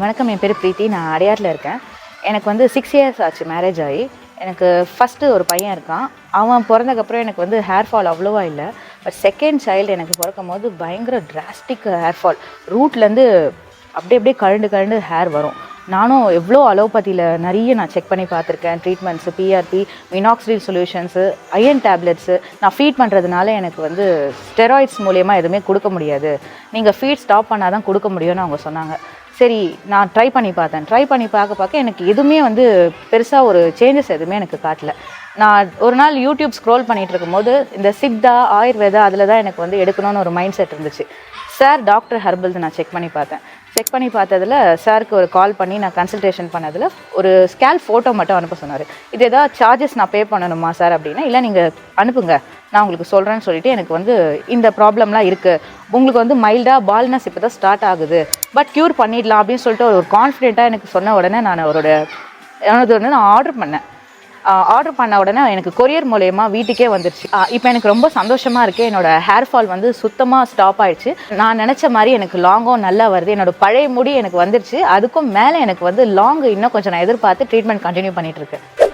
வணக்கம் என் பேர் பிரீத்தி. நான் அடையாரில் இருக்கேன். எனக்கு வந்து சிக்ஸ் இயர்ஸ் ஆச்சு மேரேஜ் ஆகி. எனக்கு ஃபஸ்ட்டு ஒரு பையன் இருக்கான். அவன் பிறந்தக்கப்புறம் எனக்கு வந்து ஹேர் ஃபால் அவ்வளோவா இல்லை. பட் செகண்ட் சைல்டு எனக்கு பிறக்கும் போது பயங்கர டிராஸ்டிக் ஹேர் ஃபால் ரூட்லேருந்து அப்படியே அப்படியே கழுண்டு கழுண்டு ஹேர் வரும். நானும் எவ்வளோ அலோபதியில் நிறைய நான் செக் பண்ணி பார்த்துருக்கேன். Treatments PRP minoxidil solutions iron tablets நான் ஃபீட் பண்ணுறதுனால எனக்கு வந்து ஸ்டெராய்ட்ஸ் மூலயமா எதுவுமே கொடுக்க முடியாது. நீங்கள் ஃபீட் ஸ்டாப் பண்ணால் தான் கொடுக்க முடியும்னு அவங்க சொன்னாங்க. சரி நான் ட்ரை பண்ணி பார்த்தேன். ட்ரை பண்ணி பார்க்க பார்க்க எனக்கு எதுவுமே வந்து பெருசாக ஒரு சேஞ்சஸ் எதுவுமே எனக்கு காட்டல. நான் ஒரு நாள் யூடியூப் ஸ்க்ரோல் பண்ணிகிட்டு இருக்கும்போது இந்த சித்தா ஆயுர்வேதா அதில் தான் எனக்கு வந்து எடுக்கணும்னு ஒரு மைண்ட் செட் இருந்துச்சு. சார் டாக்டர் ஹர்பல்து நான் செக் பண்ணி பார்த்தேன். செக் பண்ணி பார்த்ததில் சாருக்கு ஒரு கால் பண்ணி நான் கன்சல்டேஷன் பண்ணதில் ஒரு ஸ்கேல் ஃபோட்டோ மட்டும் அனுப்ப சொன்னார். இது ஏதாவது சார்ஜஸ் நான் பே பண்ணணுமா சார் அப்படின்னா இல்லை நீங்கள் அனுப்புங்க. நான் உங்களுக்கு சொல்கிறேன்னு சொல்லிட்டு எனக்கு வந்து இந்த ப்ராப்ளம்லாம் இருக்குது உங்களுக்கு வந்து மைல்டாக பால்னஸ் இப்போ தான் ஸ்டார்ட் ஆகுது. பட் க்யூர் பண்ணிடலாம் அப்படின்னு சொல்லிட்டு ஒரு கான்ஃபிடென்ட்டாக எனக்கு சொன்ன உடனே நான் அவரோட எனது வந்து நான் ஆர்டர் பண்ணேன். ஆர்டர் பண்ண உடனே எனக்கு கொரியர் மூலயமா வீட்டுக்கே வந்துருச்சு. இப்போ எனக்கு ரொம்ப சந்தோஷமாக இருக்குது என்னோட ஹேர் ஃபால் வந்து சுத்தமாக ஸ்டாப் ஆயிடுச்சு. நான் நினச்ச மாதிரி எனக்கு லாங்கும் நல்லா வருது. என்னோட பழைய முடி எனக்கு வந்துருச்சு. அதுக்கும் மேலே எனக்கு வந்து லாங் இன்னும் கொஞ்சம் நான் எதிர்பார்த்து ட்ரீட்மெண்ட் கண்டினியூ பண்ணிட்டு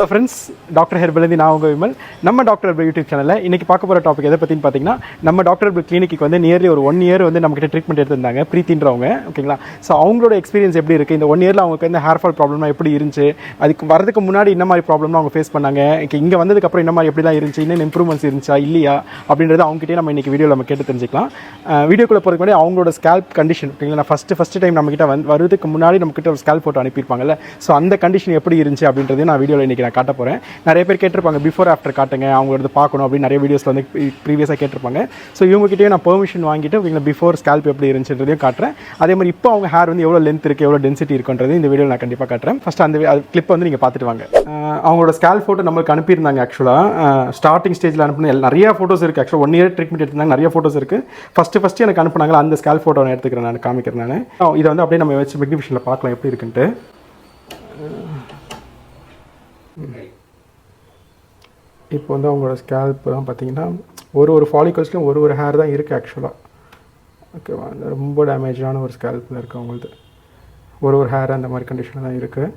ஹலோ ஃப்ரெண்ட்ஸ் டாக்டர் ஹெர்பலேருந்து நான் உங்கள் விமல். நம்ம டாக்டர் ஹெர்பல் யூடியூப் சேனலில் இன்றைக்கி பார்க்க போகிற டாபிக் எதை பற்றின்னு பார்த்தீங்கன்னா நம்ம டாக்டர் ஹெர்பல் கிளினிக்கு வந்து நியர்லி ஒரு ஒன் இயர் வந்து நம்மகிட்ட ட்ரீட்மெண்ட் எடுத்திருந்தாங்க ப்ரீத்தின்றவங்க ஓகேங்களா ஸோ அவங்களோட எக்ஸ்பீரியன்ஸ் எப்படி இருக்குது இந்த ஒன் இயரில் அவங்களுக்கு வந்து ஹேர் ஃபால் ப்ராப்ளம்லாம் எப்படி இருந்துச்சு? அதுக்கு வரதுக்கு முன்னாடி என்ன மாதிரி ப்ராப்ளம்லாம் அவங்க ஃபேஸ் பண்ணாங்க? இங்கே வந்ததுக்கப்புறம் என்ன மாதிரி எப்படிலாம் இருந்துச்சு? இன்னும் இம்ப்ரூவ்மெண்ட்ஸ் இருந்துச்சா? இல்லையா? அப்படின்றத அவங்ககிட்டே நம்ம இன்றைக்கி வீடியோவில் நம்ம கேட்டு தெரிஞ்சுக்கலாம். வீடியோக்குள்ளே போகிறதுக்கு முன்னாடி அவங்களோட ஸ்கேல்ப் கண்டிஷன் ஓகேங்களா ஃபஸ்ட்டு ஃபஸ்ட்டு டைம் நம்மக்கிட்ட வந்து வரதுக்கு முன்னாடி நம்மக்கிட்ட ஒரு ஸ்கேல்ப் ஃபோட்டோ அனுப்பியிருப்பாங்கல்ல. ஸோ அந்த கண்டிஷன் எப்படி இருந்துச்சு அப்படின்றதையும் நான் வீடியோவில் இன்றைக்கி காட்ட போகிறேன் நிறைய பேர் கேட்டிருப்பாங்க பிஃபோர் ஆஃப்டர் காட்டுங்க அவங்களோட பார்க்கணும் அப்படின்னு நிறைய வீடியோஸில் வந்து ப்ரீவியஸாக கேட்டிருப்பாங்க. ஸோ இவங்ககிட்டயே நான் பெர்மிஷன் வாங்கிட்டு இவங்க பிஃபோர் ஸ்கேல்ப் எப்படி இருந்துச்சுன்றதையும் காட்டுறேன். அதே மாதிரி இப்போ அவங்க ஹேர் வந்து எவ்வளோ லென்த் இருக்குது எவ்வளோ டென்சிட்டி இருக்குன்றது இந்த வீடியோவில் நான் கண்டிப்பாக காட்டுறேன். ஃபஸ்ட் அந்த கிளிப் வந்து நீங்கள் பார்த்துட்டு வாங்க. அவங்களோட ஸ்கேல் ஃபோட்டோ நம்மளுக்கு அனுப்பியிருந்தாங்க ஆக்சுவலாக ஸ்டார்டிங் ஸ்டேஜில் அனுப்பின எல்லா- நிறைய ஃபோட்டோஸ் இருக்குது ஆக்சுவலாக ஒன் இயர் ட்ரீட்மெண்ட் எடுத்திருந்தாங்க நிறைய ஃபோட்டோஸ் இருக்குது ஃபஸ்ட்டு ஃபஸ்ட்டு எனக்கு அனுப்புனாங்களா அந்த ஸ்கேல் ஃபோட்டோ நான் எடுத்துக்கிறேன் நான் காமிக்கிறேன் நான். இதை வந்து அப்படியே நம்ம வச்சு மெக்னிஃபிஷனில் பார்க்கலாம் எப்படி இருக்குன்ட்டு. இப்போ வந்து அவங்களோட ஸ்கேல்ப் தான் பார்த்தீங்கன்னா ஒரு ஒரு ஃபாலிகல்ஸ்லையும் ஒரு ஒரு ஹேர் தான் இருக்குது ஆக்சுவலாக ஓகேவா ரொம்ப டேமேஜான ஒரு ஸ்கேல்ப்பில் இருக்குது அவங்களது. ஒரு ஒரு ஹேர் அந்த மாதிரி கண்டிஷனில் தான் இருக்குது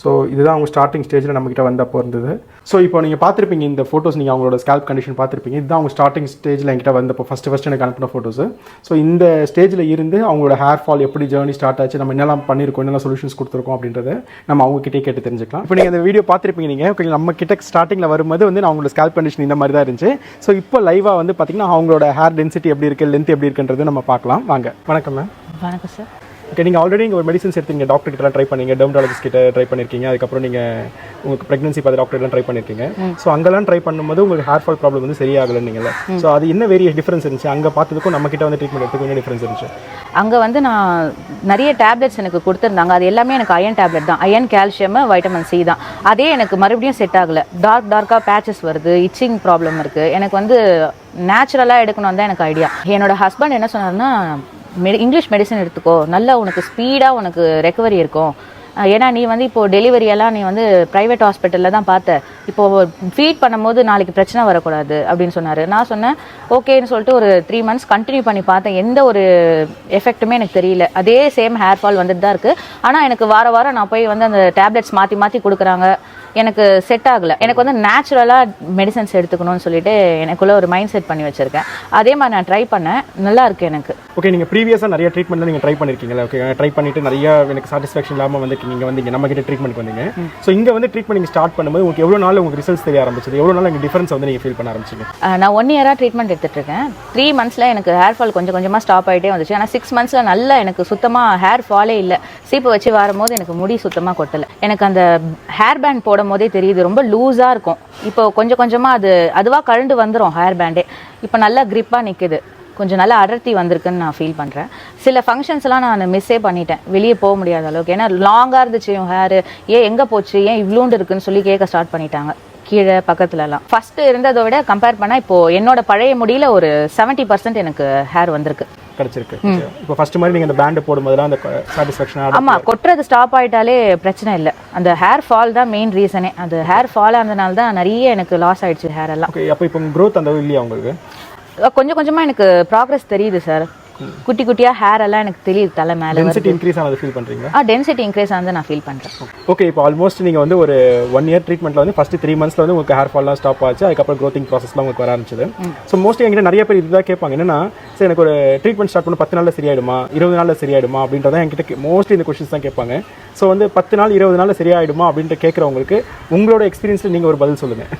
ஸோ இதுதான் அவங்க ஸ்டார்டிங் ஸ்டேஜில் நம்மக்கிட்ட வந்தப்போ இருந்தது. ஸோ இப்போ நீங்கள் பார்த்துருப்பீங்க இந்த ஃபோட்டோஸ் நீங்கள் அவங்களோட ஸ்கேல்ப் கண்டிஷன் பார்த்துருப்பீங்க. இதுதான் அவங்க ஸ்டார்டிங் ஸ்டேஜில் என்கிட்ட வந்தப்போ ஃபஸ்ட்டு ஃபஸ்ட்டு எனக்கு அனுப்பின ஃபோட்டோஸ் ஸோ இந்த ஸ்டேஜில் இருந்து அவங்களோட ஹேர் ஃபால் எப்படி ஜேர்னி ஸ்டார்ட் ஆச்சு நம்ம என்னெல்லாம் பண்ணியிருக்கோம் என்னெல்லாம் சொல்யூஷன்ஸ் கொடுத்துருக்கோம் அப்படின்றத நம்ம அவங்ககிட்டே கேட்டு தெரிஞ்சுக்கலாம். இப்போ நீங்கள் அந்த வீடியோ பார்த்துருப்பீங்க நீங்கள் ஓகே நம்ம கிட்ட ஸ்டார்டிங்கில் வரும்போது வந்து நான் அவங்களோட ஸ்கேல்ப் கண்டிஷன் இந்த மாதிரி தான் இருந்துச்சு. ஸோ இப்போ லைவாக வந்து பார்த்தீங்கன்னா அவங்களோட ஹேர் டென்சிட்டி எப்படி இருக்குது லென்த் எப்படி இருக்குன்றது நம்ம பார்க்கலாம். வாங்க. வணக்கம் மேம் வணக்கம் சார் ஓகே நீங்கள் ஆல்ரெடி இங்கே ஒரு மெடிசன்ஸ் எடுத்தீங்க டாக்டர் கிட்டலாம் ட்ரை பண்ணீங்க டெர்மடாலஜிஸ்ட் கிட்ட ட்ரை பண்ணியிருக்கீங்க அதுக்கப்புறம் நீங்கள் உங்களுக்கு ப்ரெக்னன்சி பார்த்து டாக்டர்லாம் ட்ரை பண்ணியிருக்கீங்க ஸோ அங்கெல்லாம் ட்ரை பண்ணும்போது உங்களுக்கு ஹேர் ஃபால் ப்ராப்ளம் வந்து சரியாகலன்னு நீங்கள்ல ஸோ அது என்ன வேரிய டிஃபரன்ஸ் இருந்துச்சு? அங்கே பார்த்ததுக்கும் நம்ம கிட்ட வந்து ட்ரீட்மெண்ட் எடுத்துக்கும் என்ன டிஃபரன்ஸ் இருந்துச்சு? அங்கே வந்து நான் நிறைய டேப்லெட்ஸ் எனக்கு கொடுத்துருந்தாங்க. அது எல்லாமே எனக்கு அயன் டேப்லெட் தான். அயன் கால்சியம் வைட்டமின் சி தான். அதே எனக்கு மறுபடியும் செட் ஆகலை. டார்க் டார்க்காக பேச்சஸ் வருது இச்சிங் ப்ராப்ளம் இருக்குது எனக்கு வந்து நேச்சுரலாக எடுக்கணும் தான் எனக்கு ஐடியா என்னோட ஹஸ்பண்ட் என்ன சொன்னார்னா மெடி இங்கிலீஷ் மெடிசன் எடுத்துக்கோ. நல்லா உனக்கு ஸ்பீடாக உனக்கு ரெக்கவரி இருக்கும். ஏன்னா நீ வந்து இப்போது டெலிவரியெல்லாம் நீ வந்து ப்ரைவேட் ஹாஸ்பிட்டலில் தான் பார்த்த. இப்போது ஃபீட் பண்ணும்போது நாளைக்கு பிரச்சனை வரக்கூடாது அப்படின்னு சொன்னார். நான் சொன்னேன் ஓகேன்னு சொல்லிட்டு ஒரு த்ரீ மந்த்ஸ் கண்டினியூ பண்ணி பார்த்தேன். எந்த ஒரு எஃபெக்ட்டுமே எனக்கு தெரியல. அதே சேம் ஹேர் ஃபால் வந்துட்டு தான் இருக்குது ஆனால் எனக்கு வார வாரம் நான் போய் வந்து அந்த டேப்லெட்ஸ் மாற்றி மாற்றி கொடுக்குறாங்க. எனக்கு செட் ஆகலை. எனக்கு வந்து நேச்சுரலாக மெடிசன்ஸ் எடுத்துக்கணும்னு சொல்லிட்டு எனக்குள்ள ஒரு மைண்ட் செட் பண்ணி வச்சுருக்கேன். அதே மாதிரி நான் ட்ரை பண்ணேன். நல்லா இருக்கு எனக்கு. ஓகே நீங்கள் ப்ரீவியஸாக நிறைய ட்ரீட்மெண்ட் நீங்கள் ட்ரை பண்ணியிருக்கீங்களா ஓகே ட்ரை பண்ணிட்டு நிறைய எனக்கு சாட்டிஸ்ஃபேக்ஷன் இல்லாமல் வந்து நீங்கள் வந்து நம்ம கிட்ட ட்ரீட்மெண்ட் வந்தீங்க. ஸோ இங்கே வந்து ட்ரீட்மெண்ட் நீங்கள் ஸ்டார்ட் பண்ணும்போது உங்களுக்கு எவ்வளோ நாள் உங்களுக்கு ரிசல்ட்ஸ் தெரிய ஆரம்பிச்சது? எவ்வளோ நாள் உங்களுக்கு டிஃபரன்ஸ் வந்து நீங்கள் ஃபீல் பண்ண ஆரம்பிச்சிங்க? நான் ஒன் இயராக ட்ரீட்மெண்ட் எடுத்துட்டு இருக்கேன் த்ரீ மந்த்ஸில் எனக்கு ஹேர் ஃபால் கொஞ்சம் கொஞ்சமாக ஸ்டாப் ஆகிட்டே வந்துச்சு. ஆனால் சிக்ஸ் மந்த்ஸில் நல்லா எனக்கு சுத்தமாக ஹேர் ஃபாலே இல்லை. சீப்பு வச்சு வரும்போது எனக்கு முடி சுத்தமாக கொட்டலை. எனக்கு அந்த ஹேர் பேண்ட் போடும் போதே தெரியுது ரொம்ப லூஸாக இருக்கும். இப்போ கொஞ்சம் கொஞ்சமாக அது அதுவாக கழண்டு வந்துடும் ஹேர் பேண்டே இப்போ நல்லா க்ரிப்பாக நிற்குது கொஞ்சம் நல்லா அடர்த்தி வந்திருக்குன்னு நான் ஃபீல் பண்ணுறேன் சில ஃபங்க்ஷன்ஸ்லாம் நான் மிஸ்ஸே பண்ணிட்டேன். வெளியே போக முடியாத அளவுக்கு. ஏன்னா லாங்காக இருந்துச்சு என் ஹேர் ஏன் எங்கே போச்சு? ஏன் இவ்வளோண்டு இருக்குன்னு சொல்லி கேட்க ஸ்டார்ட் பண்ணிட்டாங்க. கீழே பக்கத்துலலாம். ஃபஸ்ட்டு இருந்ததை விட கம்பேர் பண்ணால் இப்போ என்னோட பழைய முடியில ஒரு 70% பர்சன்ட் எனக்கு ஹேர் வந்திருக்கு. கிடச்சிருக்கு. இப்போ ஃபர்ஸ்ட் மாதிரி நீங்கள் அந்த பேண்டை போடும்போதெல்லாம் அந்த சாட்டிஸ்ஃபேக்ஷனாக ஆமாம் கொட்டுறது ஸ்டாப் ஆயிட்டாலே பிரச்சனை இல்லை. அந்த ஹேர் ஃபால் தான் மெயின் ரீசனே அந்த ஹேர் ஃபால் ஆனதுனால தான் நிறைய எனக்கு லாஸ் ஆயிடுச்சு ஹேர் எல்லாம். ஓகே அப்போ இப்போ க்ரோத் அந்த இல்லையா உங்களுக்கு? கொஞ்சம் கொஞ்சமாக எனக்கு ப்ராக்ரஸ் தெரியுது சார் குட்டி குட்டியாக ஹேர் எல்லாம் எனக்கு தெரியுது தலை மேலே டென்சிட்டி இன்க்ரீஸ் ஆனது ஃபீல் பண்ணுறீங்களா ஆ டென்சிட்டி இன்க்ரீஸ் ஆனது நான் ஃபீல் பண்ணுறேன் ஓகே இப்போ ஆல்மோஸ்ட் நீங்கள் வந்து ஒரு ஒன் இயர் ட்ரீட்மெண்ட்டில் வந்து ஃபஸ்ட்டு த்ரீ மந்த்ஸில் வந்து உங்களுக்கு ஹேர் ஃபால்லாம் ஸ்டாப் ஆச்சு அதுக்கப்புறம் க்ரோத்திங் ப்ராசஸ்லாம் உங்களுக்கு வர ஆரம்பிச்சது. ஸோ மோஸ்ட்லி என்கிட்ட நிறைய பேர் இதுதான் கேட்பாங்க. என்னன்னா சரி எனக்கு ஒரு ட்ரீட்மெண்ட் ஸ்டார்ட் பண்ண பத்து நாளில் சரியாயிடுமா? இருபது நாளில் சரியாயிடுமா? அப்படின்றத என்கிட்ட மோஸ்ட்லி இந்த கொஸ்டின்ஸ் தான் கேட்பாங்க. ஸோ வந்து பத்து நாள் இருபது நாளில் சரியாயிடுமா அப்படின்ட்டு கேட்குறவங்களுக்கு உங்களோட எக்ஸ்பீரியன்ஸில் நீங்கள் ஒரு பதில் சொல்லுங்கள்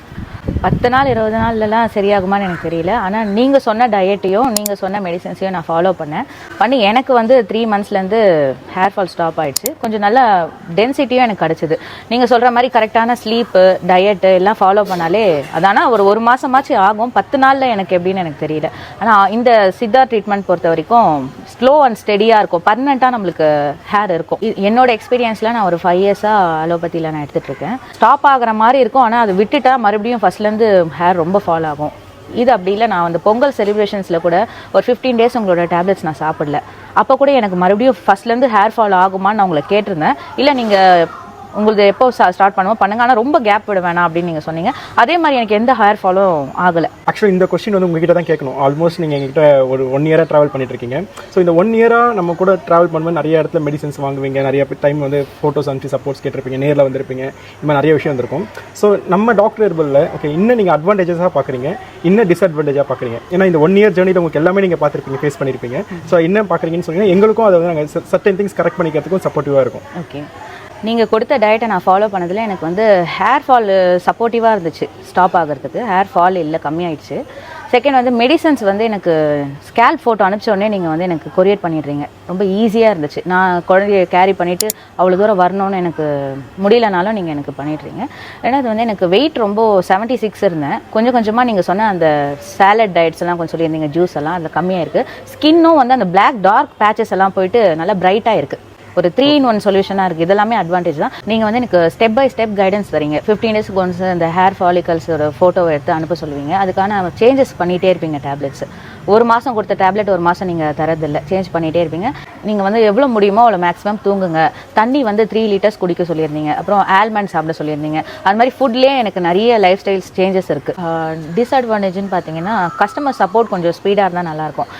பத்து நாள் இருபது நாள்லலாம் சரியாகுமான்னு எனக்கு தெரியல. ஆனால் நீங்கள் சொன்ன டயட்டையும் நீங்கள் சொன்ன மெடிசன்ஸையும் நான் ஃபாலோ பண்ணேன். பண்ணி எனக்கு வந்து த்ரீ மந்த்ஸ்லேருந்து ஹேர் ஃபால் ஸ்டாப் ஆயிடுச்சு. கொஞ்சம் நல்லா டென்சிட்டியும் எனக்கு கிடச்சிது. நீங்கள் சொல்கிற மாதிரி கரெக்டான ஸ்லீப்பு டயட்டு எல்லாம் ஃபாலோ பண்ணாலே அதானா ஒரு ஒரு மாதமாச்சு ஆகும். பத்து நாளில் எனக்கு எப்படின்னு எனக்கு தெரியல. ஆனால் இந்த சித்தா ட்ரீட்மெண்ட் பொறுத்த வரைக்கும் ஸ்லோ அண்ட் ஸ்டெடியாக இருக்கும். பர்மனெண்ட்டாக நம்மளுக்கு ஹேர் இருக்கும். என்னோட எக்ஸ்பீரியன்ஸில் நான் ஒரு ஃபைவ் இயர்ஸாக அலோபதியில் நான் எடுத்துகிட்டு இருக்கேன். ஸ்டாப் ஆகிற மாதிரி இருக்கும். ஆனால் அது விட்டுட்டா மறுபடியும் ஃபர்ஸ்ட்லேருந்து ஹேர் ரொம்ப ஃபால் ஆகும். இது அப்படி இல்லை நான் வந்து பொங்கல் செலிப்ரேஷன்ஸில் கூட ஒரு ஃபிஃப்டீன் டேஸ் உங்களோட டேப்லெட்ஸ் நான் சாப்பிடல. அப்போ கூட எனக்கு மறுபடியும் ஃபஸ்ட்லேருந்து ஹேர் ஃபால் ஆகுமான்னு நான் உங்களை கேட்டிருந்தேன். இல்லை நீங்கள் உங்களுக்கு எப்போ ஸ்டார்ட் பண்ணுவோம் பண்ணுங்க. ஆனால் ரொம்ப கேப் விட வேணாம் அப்படின்னு நீங்கள் சொன்னீங்க. அதே மாதிரி எனக்கு எந்த ஹேர் ஃபாலும் ஆகலை. ஆக்சுவலி இந்த கொஸ்டின் வந்து உங்ககிட்ட தான் கேட்கணும். ஆல்மோஸ்ட் நீங்கள் எங்ககிட்ட ஒரு ஒன் இயராக ட்ராவல் பண்ணிட்டு இருக்கீங்க ஸோ இந்த ஒன் இயராக நம்ம கூட ட்ராவல் பண்ணும்போது நிறைய இடத்துல மெடிசன்ஸ் வாங்குவீங்க. நிறைய டைம் வந்து ஃபோட்டோஸ் அனுப்பிச்சு சப்போர்ட்ஸ் கேட்டிருப்பீங்க. நேரில் வந்திருப்பீங்க. இந்த மாதிரி நிறைய விஷயம் வந்திருக்கும். ஸோ நம்ம டாக்டர் ஹெர்பலில் ஓகே இன்னும் நீங்கள் அட்வான்டேஜஸாக பார்க்குறீங்க? இன்னும் டிஸ்அட்வான்டேஜாக பார்க்குறீங்க? ஏன்னா இந்த ஒன் இயர் ஜேர்னியில் உங்களுக்கு எல்லாமே நீங்கள் பார்த்துருப்பீங்க ஃபேஸ் பண்ணியிருப்பீங்க ஸோ என்ன பார்க்குறீங்கன்னு சொன்னீங்கன்னா எங்களுக்கும் அதை வந்து நாங்கள் சர்டன் திங்ஸ் கரெக்ட் பண்ணிக்கிறதுக்கும் சப்போர்ட்டிவாக இருக்கும். ஓகே நீங்கள் கொடுத்த டயட்டை நான் ஃபாலோ பண்ணதில் எனக்கு வந்து ஹேர் ஃபால் சப்போர்ட்டிவாக இருந்துச்சு. ஸ்டாப் ஆகிறதுக்கு. ஹேர் ஃபால் இல்லை கம்மியாயிடுச்சு. செகண்ட் வந்து மெடிசன்ஸ் வந்து எனக்கு ஸ்கேல்ப் ஃபோட்டோ அனுப்பிச்ச உடனே நீங்கள் வந்து எனக்கு கொரியர் பண்ணிடுறீங்க. ரொம்ப ஈஸியாக இருந்துச்சு. நான் குழந்தைய கேரி பண்ணிவிட்டு அவ்வளோ தூரம் வரணும்னு எனக்கு முடியலனாலும் நீங்கள் எனக்கு பண்ணிடுறீங்க. ரெண்டாவது வந்து எனக்கு வெயிட் ரொம்ப 76 சிக்ஸ் இருந்தேன். கொஞ்சம் கொஞ்சமாக நீங்கள் சொன்ன அந்த சாலட் டயட்ஸ் எல்லாம் கொஞ்சம் சொல்லியிருந்தீங்க ஜூஸ் எல்லாம் அதில் கம்மியாக இருக்குது ஸ்கின்னும் வந்து அந்த பிளாக் டார்க் பேச்சஸ் எல்லாம் போயிட்டு நல்லா பிரைட்டாக இருக்குது ஒரு த்ரீ இன் ஒன் சொல்யூஷனாக இருக்குது இதெல்லாமே அட்வான்டேஜ் தான். நீங்கள் வந்து எனக்கு ஸ்டெப் பை ஸ்டெப் கைடன்ஸ் தரீங்க. ஃபிஃப்டீன் டேஸ்க்கு ஒன்ஸ் இந்த ஹேர் ஃபாலிகல்ஸ் ஒரு ஃபோட்டோவை எடுத்து அனுப்ப சொல்லுவீங்க. அதுக்கான சேஞ்சஸ் பண்ணிகிட்டே இருப்பீங்க டேப்லெட்ஸ் ஒரு மாதம் கொடுத்த டேப்லெட் ஒரு மாதம் நீங்கள் தரதில்லை சேஞ்ச் பண்ணிகிட்டே இருப்பீங்க. நீங்கள் வந்து எவ்வளோ முடியுமோ அவ்வளோ மேக்ஸிமம் தூங்குங்க. தண்ணி வந்து த்ரீ லிட்டர்ஸ் குடிக்க சொல்லியிருந்தீங்க. அப்புறம் ஆல்மண்ட் சாப்பிட சொல்லியிருந்தீங்க. அது மாதிரி ஃபுட்லேயே எனக்கு நிறைய லைஃப் ஸ்டைல்ஸ் சேஞ்சஸ் இருக்குது டிஸ்அட்வான்டேஜ்னு பார்த்தீங்கன்னா கஸ்டமர் சப்போர்ட் கொஞ்சம் ஸ்பீடாக இருந்தால் நல்லாயிருக்கும்.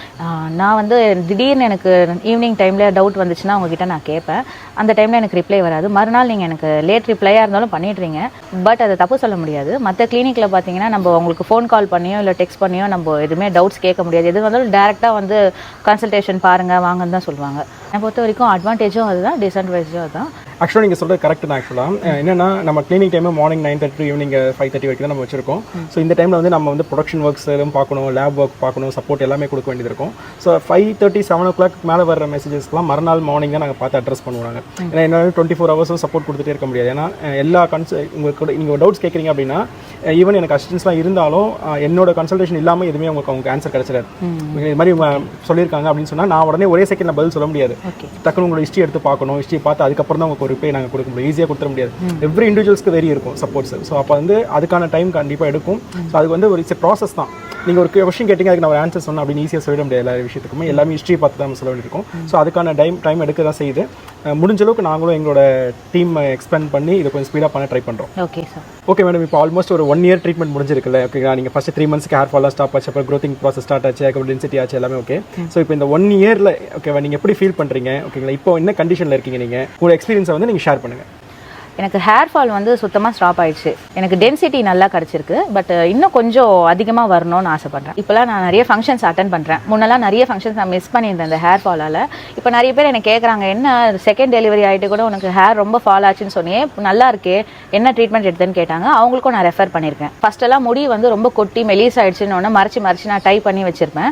நான் வந்து திடீர்னு எனக்கு ஈவினிங் டைமில் டவுட் வந்துச்சுன்னா அவங்ககிட்ட நான் கேட்பேன் அந்த டைமில் எனக்கு ரிப்ளை வராது. மறுநாள் நீங்கள் எனக்கு லேட் ரிப்ளையாக இருந்தாலும் பண்ணிடுறீங்க. பட் அதை தப்பு சொல்ல முடியாது. மற்ற கிளினிக்கில் பார்த்தீங்கன்னா நம்ம உங்களுக்கு ஃபோன் கால் பண்ணியோ இல்லை டெக்ஸ்ட் பண்ணியோ நம்ம எதுவுமே டவுட்ஸ் கேட்க முடியாது. எது வந்தாலும் டேரெக்டாக வந்து கன்சல்டேஷன் பாருங்கள் வாங்கன்னு தான் சொல்லுவாங்க. சொல்லியிருக்காங்க என்னை பொறுத்த வரைக்கும் அட்வான்டேஜும் அதுதான் டிஸ்அட்வான்டேஜும் அதுதான். ஆக்சுவலாக நீங்கள் சொல்கிறது கரெக்ட் தான் ஆக்சுவலாக என்னன்னா நம்ம clinic time morning nine thirty evening five thirty வரைக்கும் தான் நம்ம வச்சிருக்கோம். ஸோ இந்த டைமில் வந்து நம்ம வந்து ப்ரொடக்ஷன் ஒர்க்ஸ் எதுவும் பார்க்கணும் லேப் ஒர்க் பார்க்கணும் சப்போர்ட் எல்லாமே கொடுக்க வேண்டியது இருக்கும். So five thirty seven o'clock மேலே வர மெசேஜஸ்லாம் மறுநாள் மார்னிங் தான் நாங்கள் பார்த்து அட்ரஸ் பண்ணுவாங்க. ஏன்னா என்னால் டுவெண்ட்டி ஃபோர் ஹவர்ஸும் சப்போர்ட் கொடுத்துட்டே இருக்க முடியாது. ஏன்னா எல்லா கன்ஸ் உங்களுக்கு கூட நீங்கள் டவுட்ஸ் கேட்குறீங்க அப்படின்னா ஈவன் எனக்கு அசிஸ்டன்ஸ்லாம் இருந்தாலும் என்னோட கன்சல்டேஷன் இல்லாமல் எதுவுமே உங்களுக்கு அவங்க ஆன்சர் கிடச்சிடாது. இது மாதிரி சொல்லியிருக்காங்க அப்படின்னு சொன்னால் நான் உடனே ஒரே செகண்ட் பதில் சொல்ல முடியாது. டக்குனு உங்களோட ஹிஸ்ட்ரி எடுத்து பார்க்கணும். ஹிஸ்ட்ரி பார்த்து அதுக்கப்புறம் தான் உங்களுக்கு ஒரு ரிப்ளை நாங்கள் கொடுக்க முடியும். ஈஸியாக கொடுத்துட முடியாது. எவ்ரி இண்டிவிஜுவல்ஸ்க்கு வெரி இருக்கும் சப்போர்ட்ஸ் ஸோ அப்போ வந்து அதுக்கான டைம் கண்டிப்பாக எடுக்கும். ஸோ அதுக்கு வந்து ஒரு இட்ஸ் ப்ராசஸ் தான். நீங்கள் ஒரு கொஸ்டின் கேட்டிங்க அதுக்கு நான் ஒரு ஆன்சர் சொன்னேன் அப்படின்னு ஈஸியாக சொல்லிட முடியாது. எல்லா விஷயத்துக்குமே எல்லாமே ஹிஸ்ட்ரி பார்த்து தான் நம்ம சொல்ல வேண்டியிருக்கும். ஸோ அதுக்கான டைம் டைம் எடுக்க தான் செய்யுது. முடிஞ்ச அளவுக்கு நாங்களும் எங்களோட டீம் எக்ஸ்பேண்ட் பண்ணி இதை கொஞ்சம் ஸ்பீடாக பண்ண ட்ரை பண்ணுறோம் ஓகே சார் ஓகே மேடம் இப்போ ஆல்மோஸ்ட் ஒரு ஒன் இயர் ட்ரீட்மெண்ட் முடிஞ்சிருக்குல்ல? ஓகேங்களா நீங்கள் ஃபஸ்ட் த்ரீ மந்த்ஸ்க்கு ஹேர் ஃபாலாக ஸ்டாப் ஆச்சு அப்புறம் க்ரோத்திங் ப்ராசஸ் ஸ்டார்ட் ஆச்சு அப்புறம் டென்சிட்டி ஆச்சு எல்லாமே ஓகே ஸோ இப்போ இந்த ஒன் இயரில் ஓகேவா நீங்கள் எப்படி ஃபீல் பண்ணுறீங்க ஓகேங்களா இப்போ என்ன கண்டிஷனில் இருக்கீங்க நீங்கள் உங்களோட எக்ஸ்பீரியன்ஸை வந்து நீங்கள் ஷேர் பண்ணுங்கள் எனக்கு ஹேர் ஃபால் வந்து சுத்தமாக ஸ்டாப் ஆயிடுச்சு. எனக்கு டென்சிட்டி நல்லா கிடச்சிருக்கு பட் uh, இன்னும் கொஞ்சம் அதிகமாக வரணும்னு ஆசைப்பட்றேன். இப்போலாம் நான் நிறைய ஃபங்க்ஷன்ஸ் அட்டன் பண்ணுறேன் முன்னெல்லாம் நிறைய ஃபங்க்ஷன்ஸ் நான் மிஸ் பண்ணியிருந்தேன் இந்த ஹேர் ஃபாலால் இப்போ நிறைய பேர் எனக்கு கேட்குறாங்க என்ன செகண்ட் டெலிவரி ஆகிட்டு கூட உனக்கு ஹேர் ரொம்ப ஃபால் ஆச்சுன்னு சொன்னியே நல்லா இருக்கே என்ன ட்ரீட்மெண்ட் எடுத்தேன்னு கேட்டாங்க. அவங்களுக்கும் நான் ரெஃபர் பண்ணியிருக்கேன். ஃபஸ்ட்டெல்லாம் முடி வந்து ரொம்ப கொட்டி மெலீஸ் ஆயிடுச்சுன்னு ஒன்று மறைச்சு மறைச்சு நான் டை பண்ணி வச்சிருப்பேன்.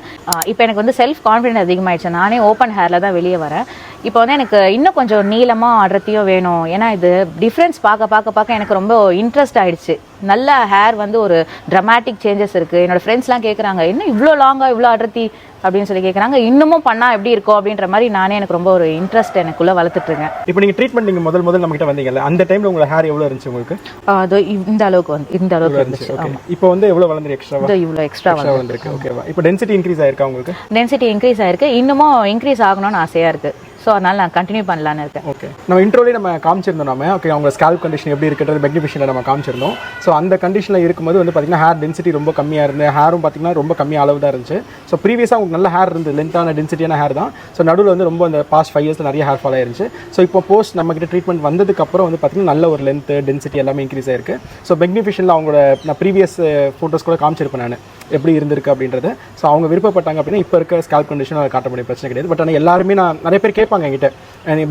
இப்போ எனக்கு வந்து செல்ஃப் கான்ஃபிடென்ட் அதிகமாகிடுச்சு நானே ஓப்பன் ஹேரில் தான் வெளியே வரேன். இப்போ வந்து எனக்கு இன்னும் கொஞ்சம் நீளமாக அடர்த்தியும் வேணும். ஏன்னா இது டிஃப்ரென்ஸ் பார்க்க பார்க்க பார்க்க எனக்கு ரொம்ப இன்ட்ரெஸ்ட் ஆயிடுச்சு. நல்ல ஹேர் வந்து ஒரு ட்ரமாட்டிக் சேஞ்சஸ் இருக்குது என்னோட ஃப்ரெண்ட்ஸ்லாம் கேட்குறாங்க என்ன இவ்வளோ லாங்காக இவ்வளோ அடர்த்தி அப்படின்னு சொல்லி கேட்குறாங்க இன்னமும் பண்ணால் எப்படி இருக்கும் அப்படின்ற மாதிரி நானே எனக்கு ரொம்ப ஒரு இன்ட்ரெஸ்ட் எனக்குள்ளே வளர்த்துட்ருக்கேன் இப்போ நீங்கள் ட்ரீட்மெண்ட் நீங்கள் முதல் முதல் நம்ம கிட்ட வந்தீங்கல்ல அந்த டைமில் உங்களோட ஹேர் எவ்வளோ இருந்துச்சு உங்களுக்கு? அது இந்த அளவுக்கு வந்து இந்த அளவுக்கு இருந்துச்சு. இப்போ வந்து எவ்வளோ வளர்ந்து எக்ஸ்ட்ராவா இது இவ்வளோ எக்ஸ்ட்ரா வந்து எக்ஸ்ட்ரா வந்திருக்கு. ஓகேவா இப்போ டென்சிட்டி இன்க்ரீஸ் ஆயிருக்கா உங்களுக்கு? டென்சிட்டி இன்க்ரீஸ் ஆயிருக்கு. இன்னமும் இன்க்ரீஸ் ஆகணும்னு ஆசையாக இருக்குது ஸோ அதனால் நான் கண்டினியூ பண்ணலான்னு இருக்கேன். ஓகே நம்ம இன்ட்ரோலே நம்ம காமிச்சிருந்தோம் நம்ம ஓகே அவங்க ஸ்கால்ப் கண்டிஷன் எப்படி இருக்கிறது மெக்னிஃபிஷனில் நம்ம காமிச்சிருந்தோம். ஸோ அந்த கண்டிஷனில் இருக்கும்போது வந்து பார்த்தீங்கன்னா ஹேர் டென்சிட்டி ரொம்ப கம்மியாக இருந்து ஹேரும் பார்த்தீங்கன்னா ரொம்ப கம்மியாக அளவு தான் இருந்துச்சு. ஸோ ப்ரீவியஸாக உங்களுக்கு நல்ல ஹேர் இருந்து லென்த்தான டென்சிட்டியான ஹேர் தான். ஸோ நடுவில் வந்து ரொம்ப அந்த பாஸ்ட் ஃபைவ் இயர்ஸில் நிறைய ஹேர் ஃபால் ஆயிருச்சு ஸோ இப்போ போஸ்ட் நம்ம கிட்ட ட்ரீட்மெண்ட் வந்ததுக்கப்புறம் வந்து பார்த்தீங்கன்னா நல்ல ஒரு லென்த் டென்சிட்டி எல்லாமே இன்க்ரீஸ் ஆயிருக்கு. ஸோ மெக்னிஃபிஷனில் அவங்களோட நான் ப்ரீவியஸ் ஃபோட்டோஸ் uh, கூட காமிச்சிருப்பேன் நான். எப்படி இருந்திருக்கு அப்படின்றது. ஸோ அவங்க விருப்பப்பட்டாங்க அப்படின்னா இப்போ இருக்க ஸ்கால்ப் கண்டிஷன் காட்ட முடியும். பிரச்சனை கிடையாது. பட் ஆனால் எல்லாருமே நான் நிறைய பேர் கேட்பாங்க என்கிட்ட.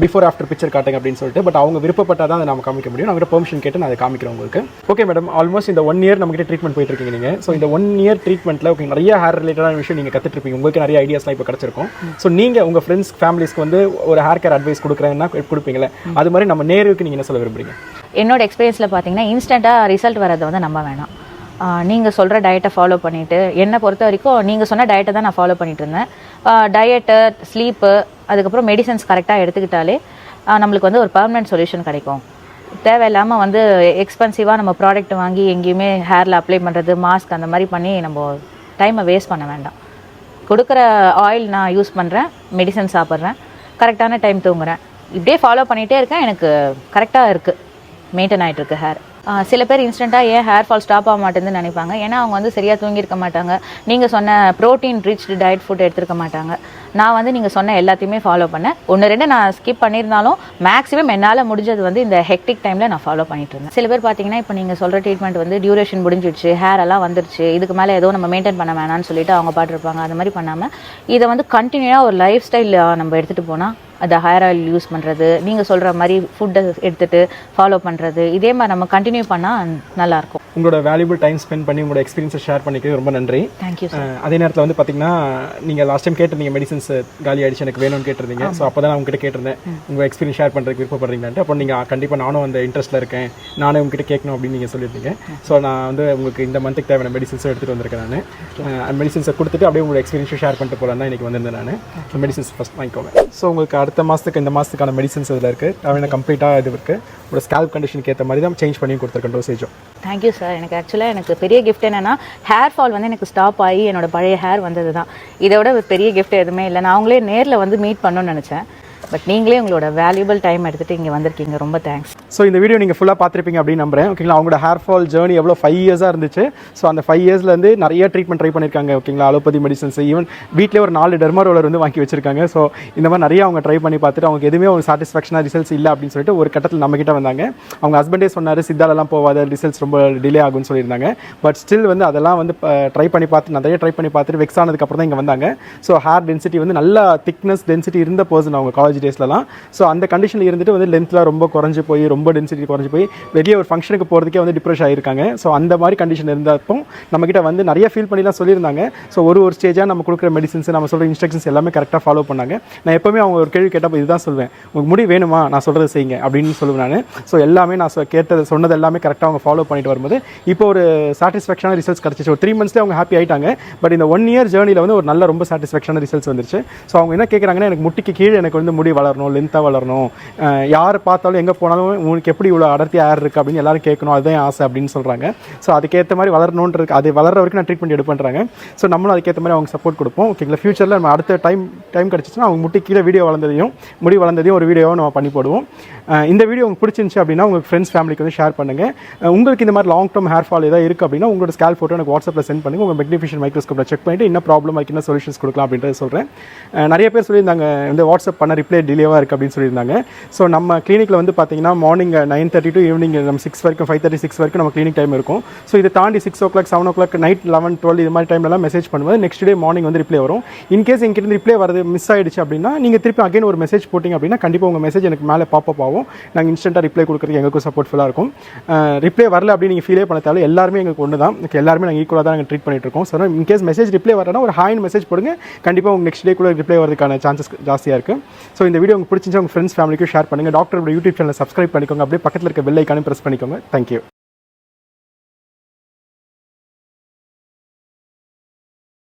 பிஃபோர் ஆஃப்டர் பிக்சர் காட்டுங்க அப்படின்னு சொல்லிட்டு பட் அவங்க விருப்பப்பட்டால் தான் அதை நம்ம காமிக்க முடியும். நான் பெர்மிஷன் கேட்டு நான் அதை காமிக்கிறேன் உங்களுக்கு. ஓகே மேடம் ஆல்மோஸ்ட் இந்த ஒன் இயர் நம்மகிட்ட ட்ரீட்மெண்ட் போயிட்டு இருக்கீங்க நீங்கள் ஸோ இந்த ஒன் இயர் ட்ரீட்மெண்ட்டில் ஓகே நிறைய ஹேர் ரிலேட்டடான விஷயம் நீங்கள் கற்றுட்டு இருப்பீங்க உங்களுக்கு நிறைய ஐடியாஸ்லாம் இப்போ கிடச்சிருக்கும். ஸோ நீங்கள் உங்கள் ஃப்ரெண்ட்ஸ் ஃபேமிலிஸ்க்கு வந்து ஒரு ஹேர் கேர் அட்வைஸ் கொடுக்குறேன்னா கொடுப்பீங்களே அது மாதிரி நம்ம நேருக்கு நீங்கள் என்ன சொல்ல விரும்புறீங்க? என்னோட எக்ஸ்பீரியன்ஸில் பார்த்தீங்கன்னா இன்ஸ்டண்ட்டாக ரிசல்ட் வரதை வந்து நம்ம வேணாம். நீங்கள் சொல்கிற டயட்டை ஃபாலோ பண்ணிவிட்டு என்னை பொறுத்த வரைக்கும் நீங்கள் சொன்ன டயட்டை தான் நான் ஃபாலோ பண்ணிகிட்டு இருந்தேன். டயட்டு ஸ்லீப்பு அதுக்கப்புறம் மெடிசன்ஸ் கரெக்டாக எடுத்துக்கிட்டாலே நம்மளுக்கு வந்து ஒரு பர்மனெண்ட் சொல்யூஷன் கிடைக்கும். தேவையில்லாமல் வந்து எக்ஸ்பென்சிவாக நம்ம ப்ராடக்ட் வாங்கி எங்கேயுமே ஹேரில் அப்ளை பண்ணுறது மாஸ்க் அந்த மாதிரி பண்ணி நம்ம டைமை வேஸ்ட் பண்ண வேண்டாம். கொடுக்குற ஆயில் நான் யூஸ் பண்ணுறேன் மெடிசன் சாப்பிட்றேன் கரெக்டான டைம் தூங்குறேன். இப்படியே ஃபாலோ பண்ணிகிட்டே இருக்கேன் எனக்கு கரெக்டாக இருக்குது மெயின்டைன் ஆகிட்டுருக்கு ஹேர் சில பேர் இன்ஸ்டண்ட்டாக ஏன் ஹேர் ஃபால் ஸ்டாப் ஆக மாட்டேங்குதுன்னு நினைப்பாங்க. ஏன்னா அவங்க வந்து சரியாக தூங்கியிருக்க மாட்டாங்க. நீங்கள் சொன்ன ப்ரோட்டீன் ரிச் டயட் ஃபுட் எடுத்திருக்க மாட்டாங்க. நான் வந்து நீங்கள் சொன்ன எல்லாத்தையுமே ஃபாலோ பண்ணேன். ஒன்று ரெண்டு நான் ஸ்கிப் பண்ணியிருந்தாலும் மேக்ஸிமம் என்னால் முடிஞ்சது வந்து இந்த ஹெக்டிக் டைமில் நான் ஃபாலோ பண்ணிட்டு இருந்தேன். சில பேர் பார்த்தீங்கன்னா இப்போ நீங்கள் சொல்கிற ட்ரீட்மெண்ட் வந்து டியூரேஷன் முடிஞ்சிடுச்சு ஹேர் எல்லாம் வந்துருச்சு இதுக்கு மேலே ஏதோ நம்ம மெயின்டைன் பண்ண வேணாம்னு சொல்லிட்டு அவங்க பாட்டிருப்பாங்க. அந்த மாதிரி பண்ணாமல் இதை வந்து கண்டினியூவாக ஒரு லைஃப் ஸ்டைல் நம்ம எடுத்துகிட்டு போனால் அந்த ஹேர் ஆயில் யூஸ் பண்ணுறது நீங்கள் சொல்கிற மாதிரி ஃபுட்டை எடுத்துகிட்டு ஃபாலோ பண்ணுறது இதே மாதிரி நம்ம கண்டினியூ பண்ணால் நல்லாயிருக்கும். உங்களோட வேல்யூபிள் டைம் ஸ்பெண்ட் பண்ணி உங்களோட எக்ஸ்பீரியன்ஸை ஷேர் பண்ணிக்கிறது ரொம்ப நன்றி. தேங்க்யூ அதே நேரத்தில் வந்து பார்த்தீங்கன்னா நீங்கள் லாஸ்ட் டைம் கேட்டிருந்தீங்க மெடிசன்ஸ் காலி ஆயிடுச்சு எனக்கு வேணும்னு கேட்டிருந்தீங்க. ஸோ அப்போ தான் நான் உங்ககிட்ட கேட்டிருந்தேன். உங்கள் எக்ஸ்பீரியன்ஸ் ஷேர் பண்ணுறதுக்கு விருப்பப்படுறீங்களான்ட்டு. அப்போ நீங்கள் கண்டிப்பாக நானும் அந்த இன்ட்ரெஸ்ட்டில் இருக்கேன். நானே உங்ககிட்ட கேட்கணும் அப்படின்னு நீங்கள் சொல்லியிருந்தீங்க. ஸோ நான் வந்து உங்களுக்கு இந்த மந்த்துக்கு தேவையான மெடிசன்ஸும் எடுத்துகிட்டு வந்திருக்கேன் நான். மெடிசன்ஸை கொடுத்துட்டு அப்படியே உங்களோட எக்ஸ்பீரியன்ஸும் ஷேர் பண்ணிட்டு போகலாம் தான் இன்றைக்கி வந்திருந்தேன் நான். மெடிசன்ஸ் ஃபஸ்ட் வாங்கிக்கோங்க. ஸோ உங்களுக்கு அடுத்த மாதத்துக்கு இந்த மாதத்துக்கான மெடிசன்ஸ் இதில் இருக்குது தேவையான கம்ப்ளீட்டாக இது இருக்குது உங்களோட ஸ்கேல்ப் கண்டிஷனுக்கு ஏற்ற மாதிரி தான் சேஞ்ச் பண்ணி கொடுத்துருக்கேன் டோசேஜும் தேங்க்யூ சார் எனக்கு ஆக்சுவலாக எனக்கு பெரிய கிஃப்ட் என்னன்னா ஹேர் ஃபால் வந்து எனக்கு ஸ்டாப் ஆகி என்னோட பழைய ஹேர் வந்தது தான் இதை விட பெரிய கிஃப்ட் எதுவுமே இல்லை. நான் அவங்களே நேரில் வந்து மீட் பண்ணணும்னு நினச்சேன். பட் நீங்களே உங்களோட வேல்யூபிள் டைம் எடுத்துகிட்டு இங்கே வந்திருக்கீங்க. ரொம்ப தேங்க்ஸ் ஸோ இந்த வீடியோ நீங்கள் ஃபுல்லாக பார்த்துருப்பீங்க அப்படின்னு நம்புறேன். ஓகேங்களா அவங்களோட ஹேர் ஃபால் ஜேர்னி எவ்வளோ ஃபைவ் இயர்ஸாக இருந்துச்சு. ஸோ அந்த ஃபைவ் இயர்ஸ்லேருந்து நிறைய ட்ரீட்மெண்ட் ட்ரை பண்ணியிருக்காங்க ஓகேங்களா அலோபதி மெடிசன்ஸ் ஈவன் வீட்டிலே ஒரு நாலு டெர்மா ரோலர் வந்து வாங்கி வச்சிருக்காங்க. ஸோ இந்த மாதிரி நிறைய அவங்க ட்ரை பண்ணி பார்த்துட்டு அவங்க எதுவுமே ஒரு சாட்டிஸ்ஃபேக்ஷனாக ரிசல்ட்ஸ் இல்லை அப்படின்னு சொல்லிட்டு ஒரு கட்டத்தில் நம்மக்கிட்ட வந்தாங்க. அவங்க ஹஸ்பண்டே சொன்னார் சித்தாலெல்லாம் போகாத ரிசல்ட்ஸ் ரொம்ப டிலே ஆகும்னு சொல்லியிருந்தாங்க. பட் ஸ்டில் வந்து அதெல்லாம் வந்து ட்ரை பண்ணி பார்த்து நிறைய ட்ரை பண்ணி பார்த்துட்டு வெக்ஸ் ஆனதுக்கப்புறம் தான் இங்கே வந்தாங்க. ஸோ ஹேர் டென்சிட்டி வந்து நல்லா திக்னஸ் டென்சிட்டி இருந்த பர்சன் அவங்க காலேஜ் டேஸ்லலாம் ஸோ அந்த கண்டிஷனில் இருந்துட்டு வந்து லென்த்லாம் ரொம்ப குறைஞ்சி போய் ரொம்ப டென்சிட்டி குறைஞ்சி போய் வெளியே ஒரு ஃபங்க்ஷனுக்கு போகிறதுக்கே வந்து டிப்ரெஷ் ஆகிருக்காங்க ஸோ அந்த மாதிரி கண்டிஷன் இருந்தப்போ நம்மக்கிட்ட வந்து நிறைய ஃபீல் பண்ணிலாம் சொல்லியிருந்தாங்க. ஸோ ஒரு ஒரு ஸ்டேஜாக நம்ம கொடுக்குற மெடிசன்ஸ் நம்ம சொல்கிற இன்ஸ்ட்ரக்ஷன்ஸ் எல்லாமே கரெக்டாக ஃபாலோ பண்ணாங்க. நான் எப்போவுமே அவங்க ஒரு கேள்வி கேட்டப்போ இதுதான் சொல்வேன். உங்களுக்கு முடி வேணுமா? நான் சொல்கிறத செய்யுங்க. அப்படின்னு சொல்லுவேன் நான். ஸோ எல்லாமே நான் சொ- கேட்டது சொன்னது எல்லாமே கரெக்டாக அவங்க ஃபாலோ பண்ணிட்டு வரும்போது இப்போ ஒரு சாட்டிஸ்ஃபேக்ஷனான ரிசல்ட்ஸ் கிடச்சிச்சு. ஒரு த்ரீ மந்த்ஸ்லேயே அவங்க ஹாப்பி ஆயிட்டாங்க. பட் இந்த ஒன் இயர் ஜேர்னியில் வந்து ஒரு நல்ல ரொம்ப சாட்டிஸ்ஃபேக்ஷனான ரிசல்ட்ஸ் வந்துருச்சு. ஸோ அவங்க என்ன கேட்குறாங்கன்னா எனக்கு முட்டிக்கு கீழே எனக்கு வந்து முடி வளரணும் லென்த்தாக வளரணும் யார் பார்த்தாலும் எங்கே போனாலும் உங்களுக்கு எப்படி இவ்வளோ அடர்த்தி ஏர் இருக்குது அப்படின்னு எல்லாரும் கேட்கணும். அதுதான் ஆசை அப்படின்னு சொல்கிறாங்க ஸோ அதுக்கேற்ற மாதிரி வளரணுன்றது அது வளர்ற வரைக்கும் நான் ட்ரீட்மெண்ட் எடுப்பேன்றாங்க. ஸோ நம்மளும் அதுக்கேற்ற மாதிரி அவங்க சப்போர்ட் கொடுப்போம். ஓகேங்களா ஃபியூச்சரில் நம்ம அடுத்த டைம் டைம் கிடச்சிச்சுன்னா அவங்க முட்டி கீழே வீடியோ வளர்ந்ததையும் முடி வளர்ந்ததையும் ஒரு வீடியோவை நம்ம பண்ணி போடுவோம். இந்த வீடியோ உங்களுக்கு பிடிச்சிருந்துச்சு அப்படின்னா உங்கள் ஃப்ரெண்ட்ஸ் ஃபேமிலிக்கு வந்து ஷேர் பண்ணுங்கள் உங்களுக்கு இந்த மாதிரி லாங் டேர்ம் ஹேர் ஃபால் ஏதாவது இருக்குது அப்படின்னா உங்களோட ஸ்கேல் ஃபோட்டோ எனக்கு வாட்ஸ்அப்பில் சென்ட் பண்ணுங்கள் உங்கள் மெக்னிஃபிஷன் மைக்ரோஸ்கோப்பில் செக் பண்ணிட்டு என்ன ப்ராப்ளம் அதுக்கு என்ன சொல்யூஷன்ஸ் கொடுக்கலாம் அப்படின்றத சொல்கிறேன் நிறைய பேர் சொல்லியிருந்தாங்க இந்த வாட்ஸ்அப் பண்ண ரிப்ளை டிலேவாக இருக்குது அப்படின்னு சொல்லியிருந்தாங்க. ஸோ நம்ம கிளினிக்கில் வந்து பார்த்தீங்கன்னா morning nine thirty to evening நம்ம சிக்ஸ் வரைக்கும் ஃபைவ் தேர்ட்டி சிக்ஸ் வரைக்கும் நம்ம கிளினிக் டைம் இருக்கும். ஸோ இதை தாண்டி six o'clock seven o'clock night eleven twelve இது மாதிரி டைம்லலாம் மெசேஜ் பண்ணும்போது நெக்ஸ்ட் டே மார்னிங் வந்து ரிப்ளை வரும். இன்கேஸ் இங்கிருந்து ரிப்ளை வரது மிஸ் ஆயிடுச்சு அப்படின்னா நீங்கள் திருப்பி அகைன் ஒரு மெசேஜ் போட்டிங்க அப்படின்னா கண்டிப்பாக உங்கள் மெசேஜ் எனக்கு மேலே பாப்பப் ஆகும். நாங்கள் இன்ஸ்டன்ட்டாக ரிப்ளை கொடுக்குறதுக்கு எங்களுக்கும் சப்போர்ட்ஃபுல்லாக இருக்கும். ரிப்ளை வரல அப்படின்னு நீங்கள் ஃபீலே பண்ண தேவை எல்லாருமே எங்களுக்கு ஒன்று தான் எல்லாருமே நாங்கள் ஈக்குவலாக தான் நாங்கள் ட்ரீட் பண்ணிட்டு இருக்கோம். So in case message reply வரனா ஒரு ஹாயின் மெசேஜ் போடுங்க. கண்டிப்பாக உங்கள் நெக்ஸ்ட் டே கூட ரிப்ளை வரதுக்கான சான்சஸ் ஜாஸ்தியாக இருக்குது ஸோ இந்த வீடியோ உங்களுக்கு பிடிச்சிருந்தா உங்கள் ஃப்ரெண்ட்ஸ் ஃபேமிலிக்கும் ஷேர் பண்ணுங்கள் டாக்டரோட யூடியூப் சேனல் சப்ஸ்கிரைப் பண்ணிக்கோங்க. அப்படியே பக்கத்தில் இருக்க பெல் ஐக்கானும் ப்ரெஸ் பண்ணிக்கோங்க. Thank you